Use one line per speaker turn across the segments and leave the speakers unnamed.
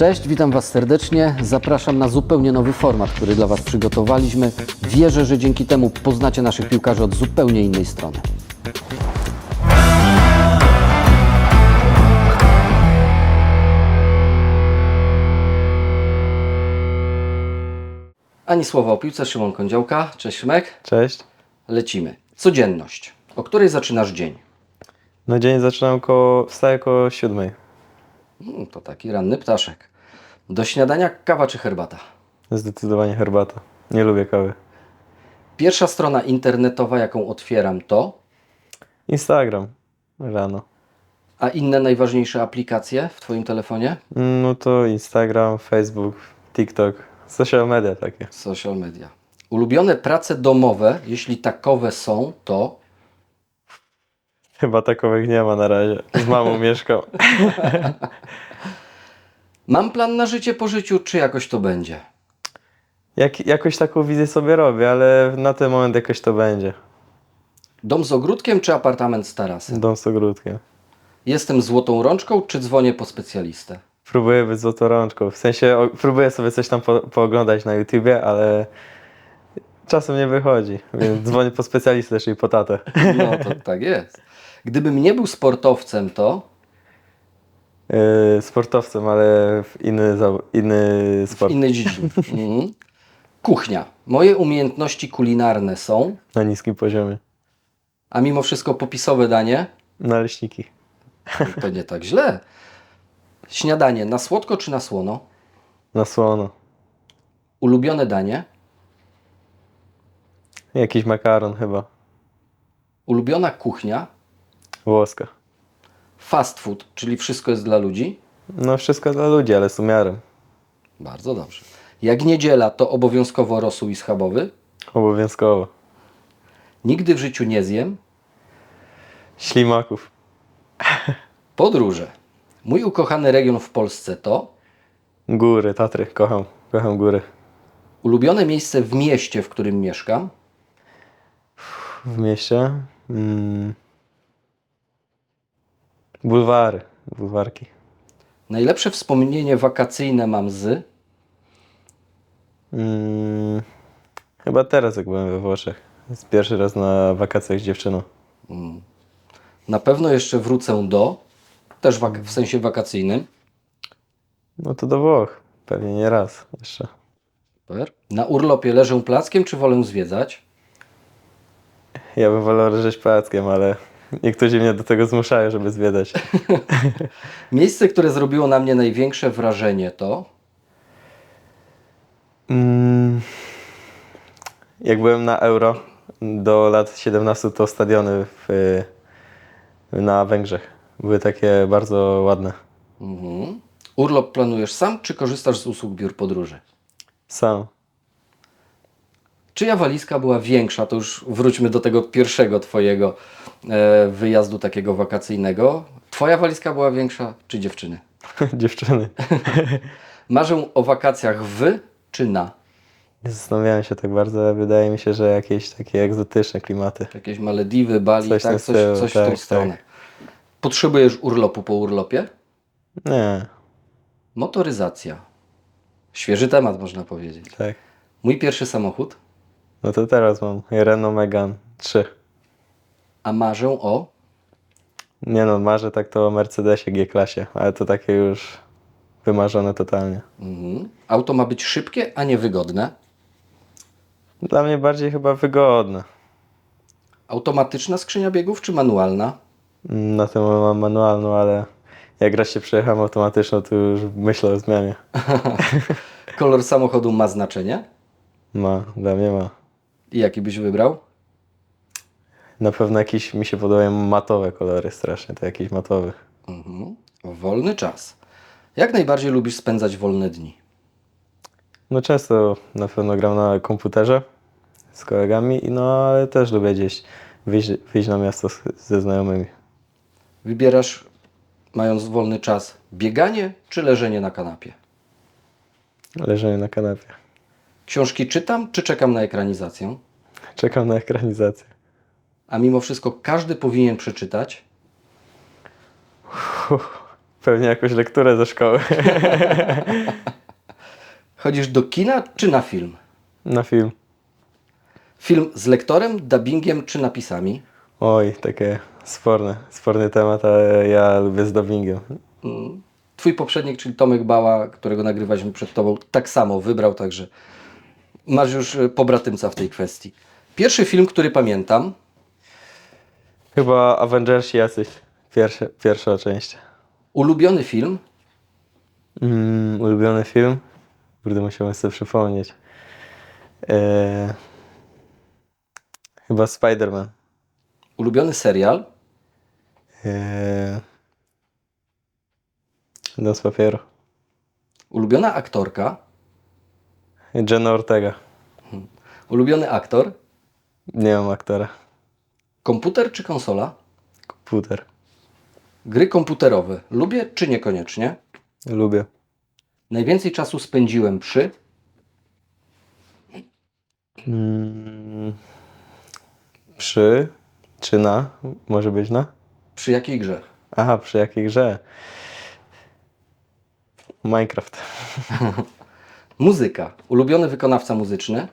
Cześć, witam Was serdecznie. Zapraszam na zupełnie nowy format, który dla Was przygotowaliśmy. Wierzę, że dzięki temu poznacie naszych piłkarzy od zupełnie innej strony. Ani słowa o piłce, Szymon Kądziołka. Cześć Szymek.
Cześć.
Lecimy. Codzienność. O której zaczynasz dzień?
No dzień zaczynam koło, wstaję koło siódmej.
Hmm, to taki ranny ptaszek. Do śniadania kawa czy herbata?
Zdecydowanie herbata. Nie lubię kawy.
Pierwsza strona internetowa, jaką otwieram, to,
Instagram rano.
a inne najważniejsze aplikacje w Twoim telefonie?
No to Instagram, Facebook, TikTok, social media takie.
Social media. Ulubione prace domowe, jeśli takowe są, to
Chyba takowych nie ma na razie. Z mamą mieszkam.
mam plan na życie po życiu, czy jakoś to będzie?
Jak, jakoś taką wizję sobie robię, ale na ten moment jakoś to będzie.
Dom z ogródkiem, czy apartament z tarasem?
Dom z ogródkiem.
Jestem złotą rączką, czy dzwonię po specjalistę?
Próbuję być złotą rączką. W sensie o, próbuję sobie coś tam po, pooglądać na YouTubie, ale czasem nie wychodzi. Więc dzwonię po specjalistę, czyli po tatę.
No to tak jest. Gdybym nie był sportowcem, to
Yy, sportowcem, ale w inny, zaw- inny
w
sport.
innej dziedzinie. Mhm. Kuchnia. Moje umiejętności kulinarne są,
Na niskim poziomie.
a mimo wszystko popisowe danie,
Naleśniki.
to nie tak źle. Śniadanie na słodko czy na słono?
Na słono.
Ulubione danie?
Jakiś makaron chyba.
Ulubiona kuchnia?
Włoska.
Fast food, czyli wszystko jest dla ludzi?
No wszystko dla ludzi, ale z umiarem.
Bardzo dobrze. Jak niedziela, to obowiązkowo rosół i schabowy?
Obowiązkowo.
Nigdy w życiu nie zjem?
Ślimaków.
Podróże. Mój ukochany region w Polsce to?
Góry, Tatry. Kocham. Kocham góry.
Ulubione miejsce w mieście, w którym mieszkam?
W mieście. Mm. Bulwary. Bulwarki.
Najlepsze wspomnienie wakacyjne mam z...
Mm. Chyba teraz jak byłem we Włoszech. Jest pierwszy raz na wakacjach z dziewczyną.
Na pewno jeszcze wrócę do... Też wak- w sensie wakacyjnym.
No to do Włoch. Pewnie nie raz jeszcze.
Super. Na urlopie leżę plackiem, czy wolę zwiedzać?
Ja bym wolał leżeć pałackiem, ale niektórzy mnie do tego zmuszają, żeby zwiedzać.
Miejsce, które zrobiło na mnie największe wrażenie to...
Mm, jak byłem na Euro do lat 17, to stadiony w, na Węgrzech były takie bardzo ładne.
Mhm. Urlop planujesz sam, czy korzystasz z usług biur podróży?
Sam.
Czyja walizka była większa? To już wróćmy do tego pierwszego Twojego e, wyjazdu takiego wakacyjnego. Twoja walizka była większa, czy dziewczyny?
Dziewczyny.
Marzę o wakacjach w czy na?
Nie zastanawiałem się tak bardzo, ale wydaje mi się, że jakieś takie egzotyczne klimaty.
Jakieś Malediwy, Bali,
Coś
tak? Coś, coś w tą
tak,
stronę. Potrzebujesz urlopu po urlopie?
Nie,
Motoryzacja. Świeży temat, można powiedzieć.
tak.
Mój pierwszy samochód,
No to teraz mam Renault Megane 3.
a marzę o
Nie no, marzę tak to o Mercedesie G-klasie, ale to takie już wymarzone totalnie.
mhm. auto ma być szybkie, a nie wygodne.
Dla mnie bardziej chyba wygodne.
Automatyczna skrzynia biegów czy manualna?
Na tym mam manualną, ale jak raz się przejechałem automatyczną, to już myślę o zmianie.
Kolor samochodu ma znaczenie?
Ma, dla mnie ma.
I jaki byś wybrał?
Na pewno jakieś mi się podobają matowe kolory strasznie, to jakiś matowy.
Mhm. Wolny czas. Jak najbardziej lubisz spędzać wolne dni?
No często na pewno gram na komputerze z kolegami, no ale też lubię gdzieś wyjść, wyjść na miasto z, ze znajomymi.
Wybierasz, mając wolny czas, bieganie czy leżenie na kanapie?
Leżenie na kanapie.
Książki czytam czy czekam na ekranizację?
Czekam na ekranizację.
A mimo wszystko każdy powinien przeczytać.
Pewnie jakąś lekturę ze szkoły.
Chodzisz do kina czy na film?
Na film.
Film z lektorem, dubbingiem czy napisami?
Oj, takie sporne, sporny temat, ale ja lubię z dubbingiem.
Mm. Twój poprzednik, czyli Tomek Bała, którego nagrywaliśmy przed Tobą, tak samo wybrał, także masz już e, pobratymca w tej kwestii. Pierwszy film, który pamiętam,
Chyba Avengersi jacyś. Pierwsze, pierwsza część.
ulubiony film,
Mm, ulubiony film? Kurde, musiałem sobie przypomnieć. Eee, chyba Spider-Man.
ulubiony serial,
Eee, Dom z papieru.
ulubiona aktorka,
Jenna Ortega.
ulubiony aktor,
Nie mam aktora.
komputer czy konsola,
Komputer.
gry komputerowe, lubię czy niekoniecznie,
Lubię.
najwięcej czasu spędziłem przy,
Mm, przy? Czy na? Może być na?
przy jakiej grze?
Aha, przy jakiej grze? Minecraft.
Muzyka, ulubiony wykonawca muzyczny,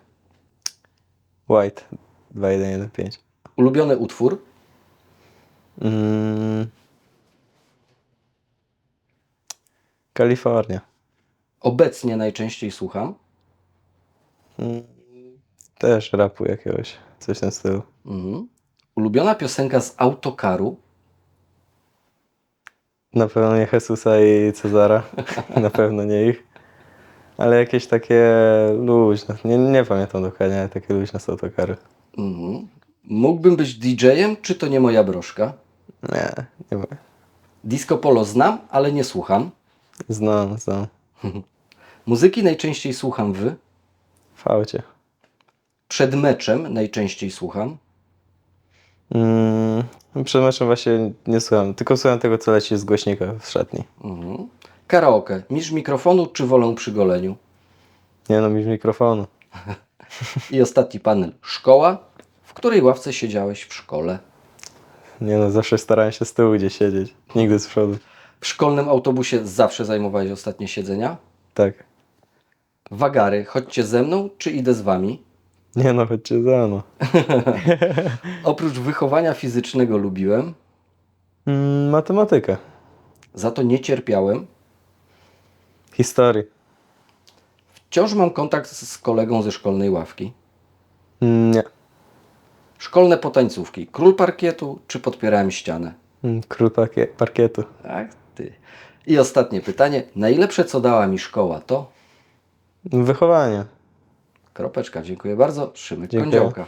White 2115.
ulubiony utwór,
Mm. Kalifornia.
obecnie najczęściej słucham,
Mm. Też rapu jakiegoś. Coś tym stylu.
mhm. ulubiona piosenka z autokaru,
Na pewno nie Jesusa i Cezara. Na pewno nie ich. Ale jakieś takie luźne. Nie, nie pamiętam dokładnie, ale takie luźne są to kary.
Mhm. Mógłbym być DJ-em, czy to nie moja broszka?
Nie, nie wiem.
Disco polo znam, ale nie słucham.
Znam, znam.
Muzyki najczęściej słucham w.
W aucie.
Przed meczem najczęściej słucham.
Mm, przed meczem właśnie nie słucham, tylko słucham tego, co leci z głośnika w szatni.
Mhm. Karaoke. Mistrz mikrofonu, czy wolę przy goleniu?
Nie no, mi z mikrofonu.
I ostatni panel. Szkoła. W której ławce siedziałeś w szkole?
Nie no, zawsze starałem się z tyłu gdzieś siedzieć. Nigdy z przodu.
W szkolnym autobusie zawsze zajmowałeś ostatnie siedzenia?
Tak.
Wagary. Chodźcie ze mną, czy idę z wami?
Nie no, chodźcie za mną.
Oprócz wychowania fizycznego lubiłem,
Mm, matematykę.
za to nie cierpiałem.
Historii.
Wciąż mam kontakt z kolegą ze szkolnej ławki.
Mm, nie.
Szkolne potańcówki. Król parkietu, czy podpierałem ścianę?
Mm, Król parkie, parkietu.
Tak, ty. I ostatnie pytanie. Najlepsze, co dała mi szkoła, to?
Wychowanie.
Kropeczka. Dziękuję bardzo. Szymek
Dziękuję.
Kądziołka.